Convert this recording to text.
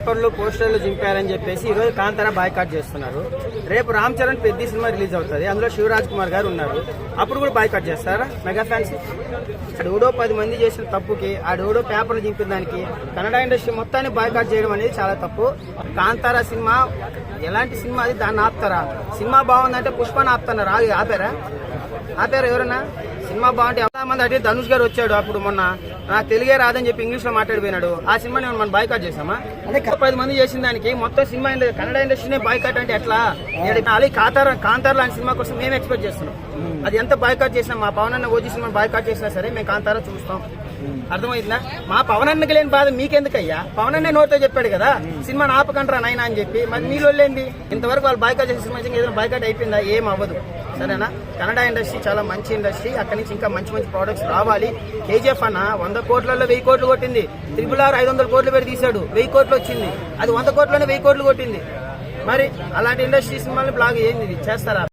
పేపర్లు పోస్టర్లు చింపారని చెప్పేసి ఈ రోజు కాంతార బాయ్కాట్ చేస్తున్నారు. రేపు రామ్ చరణ్ పెద్ద సినిమా రిలీజ్ అవుతుంది. అందులో శివరాజ్ కుమార్ గారు ఉన్నారు. అప్పుడు కూడా బాయ్కాట్ చేస్తారా? Mega fans? ఆడెవడో పది మంది చేసిన తప్పుకి ఆడెవడో పేపర్లు చింపిన దానికి కన్నడ ఇండస్ట్రీ మొత్తాన్ని బాయ్కాట్ చేయడం అనేది చాలా తప్పు. కాంతార సినిమా ఎలాంటి సినిమా అది? దాన్ని ఆపుతారా? సినిమా బాగుందంటే పుష్పని ఆపుతున్నారు ఆగి ఆపారా? ఆపారా ఎవరన్నా? సినిమా బాగుంటే చాలా మంది అంటే ధనుష్ గారు వచ్చాడు అప్పుడు మొన్న. నాకు తెలుగే రాదని చెప్పి ఇంగ్లీష్లో మాట్లాడిపోయినాడు. ఆ సినిమా నేను మనం బాయ్కాట్ చేసామా అదే పది మంది చేసిన దానికి మొత్తం సినిమా కన్నడ ఇండస్ట్రీనే బాయ్కాట్ అంటే ఎట్లా? అలాగే కాంతార కాంతార లాంటి సినిమా కోసం మేము ఎక్స్పెక్ట్ చేస్తున్నాం. అది ఎంత బాయ్కాట్ చేసినా మా పవన్ అన్న ఓజీ సినిమా బాయ్కాట్ చేసినా సరే మేము కాంతార చూస్తాం. అర్థమైందా? మా పవన్ అన్నకి లేని బాధ మీకెందుకయ్యా? పవన్ అన్నే నోటితో చెప్పాడు కదా సినిమా ఆపకంటారా నాయన అని చెప్పి మరి మీలో లేంది ఇంతవరకు వాళ్ళు బాయ్కాట్ చేసిన సినిమా ఏదైనా బాయ్కాట్ అయిపోయిందా? ఏం అవ్వదు. సరేనా? కన్నడ ఇండస్ట్రీ చాలా మంచి ఇండస్ట్రీ అక్కడి నుంచి ఇంకా మంచి మంచి ప్రోడక్ట్స్ రావాలి. కేజీఎఫ్ అన్న వంద కోట్లలో వెయ్యి కోట్లు కొట్టింది. త్రిపుల్ ఆర్ ఐదు వందల కోట్లు పెట్టి తీశాడు. వెయ్యి కోట్లు వచ్చింది. అది వంద కోట్లోనే వెయ్యి కోట్లు కొట్టింది. మరి అలాంటి ఇండస్ట్రీ సినిమాలు బ్లాగ్ ఏంది? ఇది? చేస్తారా?